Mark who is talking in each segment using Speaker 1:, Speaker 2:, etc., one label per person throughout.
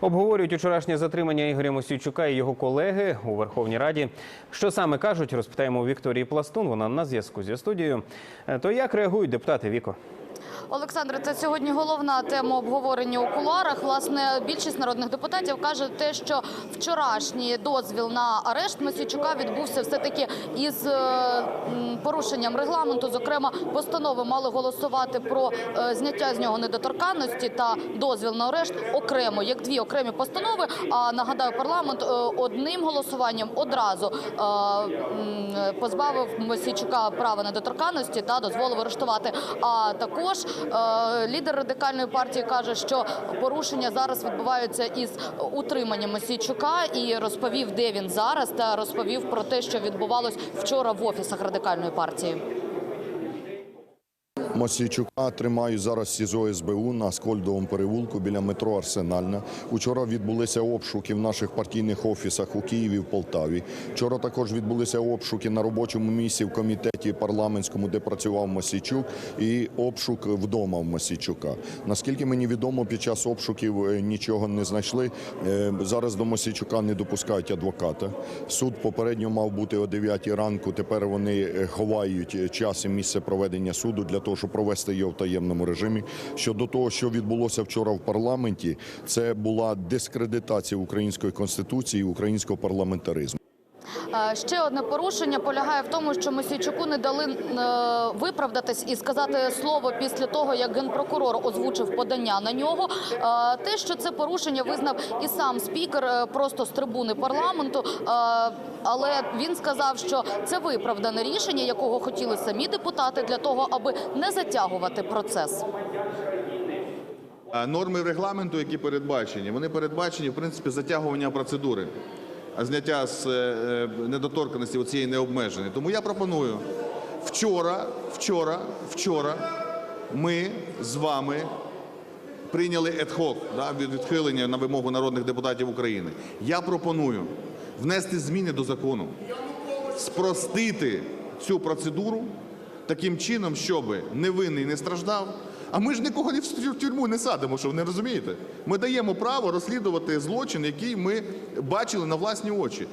Speaker 1: Обговорюють вчорашнє затримання Ігоря Мосійчука і його колеги у Верховній Раді. Що саме кажуть, розпитаємо у Вікторії Пластун. Вона на зв'язку зі студією. Е, То як реагують депутати Віко?
Speaker 2: Олександре, це сьогодні головна тема обговорення у кулуарах. Власне, більшість народних депутатів каже те, що вчорашній дозвіл на арешт Мосійчука відбувся все таки із е, порушенням регламенту. Зокрема, постанови мали голосувати про е, зняття з нього недоторканності та дозвіл на арешт окремо, як дві окремі постанови. А нагадаю, парламент е, одним голосуванням одразу позбавив Мосійчука права недоторканності та дозволив арештувати. А також лідер радикальної партії каже, що порушення зараз відбуваються із утриманням Мосійчука і розповів, де він зараз, та розповів про те, що відбувалось вчора в офісах радикальної партії.
Speaker 3: Мосійчука тримають зараз СІЗО СБУ на Скольдовому перевулку біля метро Арсенальна. Учора відбулися обшуки в наших партійних офісах у Києві, в Полтаві. Вчора також відбулися обшуки на робочому місці в комітеті парламентському, де працював Мосійчук, і обшук вдома в Мосійчука. Наскільки мені відомо, під час обшуків е, нічого не знайшли. Е, Зараз до Мосійчука не допускають адвоката. Суд попередньо мав бути о 9 ранку. Тепер вони е, ховають час і місце проведення суду для того, щоб провести його в таємному режимі. Щодо того, що відбулося вчора в парламенті, це була дискредитація української конституції, і українського парламентаризму.
Speaker 2: Е, Ще одне порушення полягає в тому, що Мосійчуку не дали е, виправдатись і сказати слово після того, як генпрокурор озвучив подання на нього. Е, Те, що це порушення визнав і сам спікер просто з трибуни парламенту. Але він сказав, що це виправдане рішення, якого хотіли самі депутати для того, аби не затягувати процес.
Speaker 4: Норми регламенту, які передбачені, вони передбачені в принципі затягування процедури, зняття з е, е, недоторканості оцієї необмеженої. Тому я пропоную вчора, вчора, вчора ми з вами прийняли ad-hoc, да, від- відхилення на вимогу народних депутатів України. Я пропоную внести зміни до закону, спростити цю процедуру таким чином, щоб невинний не страждав. А ми ж нікого в тюрму не садимо, що ви не розумієте? Ми даємо право розслідувати злочин, який ми бачили на власні очі.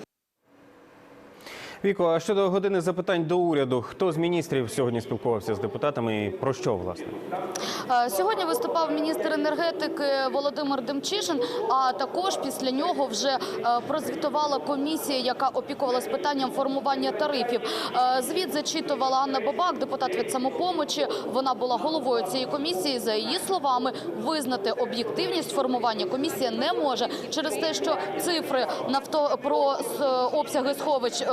Speaker 1: Віко, а щодо години запитань до уряду, хто з міністрів сьогодні спілкувався з депутатами і про що власне?
Speaker 2: Е, Сьогодні виступав міністр енергетики Володимир Демчишин. А також після нього вже е, прозвітувала комісія, яка опікувалась питанням формування тарифів. Е, Звіт зачитувала Анна Бабак, депутат від самопомочі. Вона була головою цієї комісії. За її словами, визнати об'єктивність формування комісія не може через те, що цифри нафто про обсяги сховищ.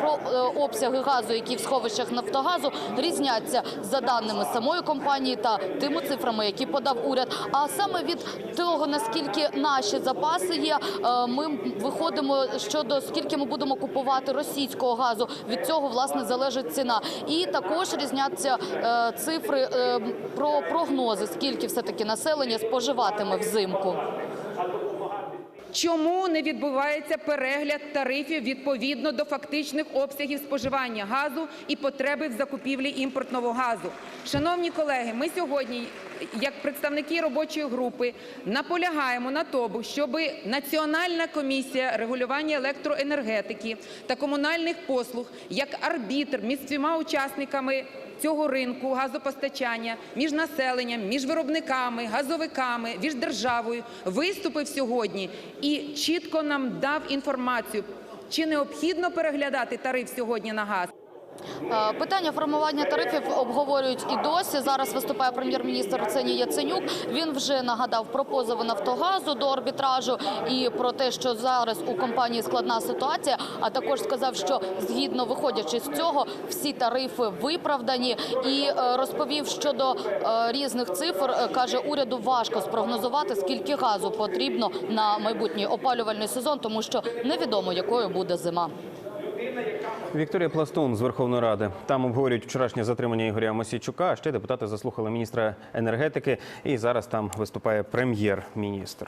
Speaker 2: Про е, обсяги газу, які в сховищах Нафтогазу різняться за даними самої компанії та тими цифрами, які подав уряд. А саме від того, наскільки наші запаси є, е, ми виходимо щодо скільки ми будемо купувати російського газу. Від цього власне залежить ціна. І також різняться е, цифри про прогнози, скільки все таки населення споживатиме взимку.
Speaker 5: Чому не відбувається перегляд тарифів відповідно до фактичних обсягів споживання газу і потреби в закупівлі імпортного газу? Шановні колеги, ми сьогодні, як представники робочої групи, наполягаємо на тому, щоб Національна комісія регулювання електроенергетики та комунальних послуг як арбітр між всіма учасниками цього ринку газопостачання між населенням, між виробниками, газовиками, між державою виступив сьогодні і чітко нам дав інформацію, чи необхідно переглядати тариф сьогодні на газ.
Speaker 2: Е, Питання формування тарифів обговорюють і досі. Зараз виступає прем'єр-міністр Арсеній Яценюк. Він вже нагадав про позови Нафтогазу до арбітражу і про те, що зараз у компанії складна ситуація. А також сказав, що згідно виходячи з цього, всі тарифи виправдані. І е, розповів щодо е, різних цифр. Каже, уряду важко спрогнозувати, скільки газу потрібно на майбутній опалювальний сезон, тому що невідомо якою буде зима.
Speaker 1: Вікторія Пластун з Верховної Ради. Там обговорюють вчорашнє затримання Ігоря Мосійчука. А ще депутати заслухали міністра енергетики. І зараз там виступає прем'єр-міністр.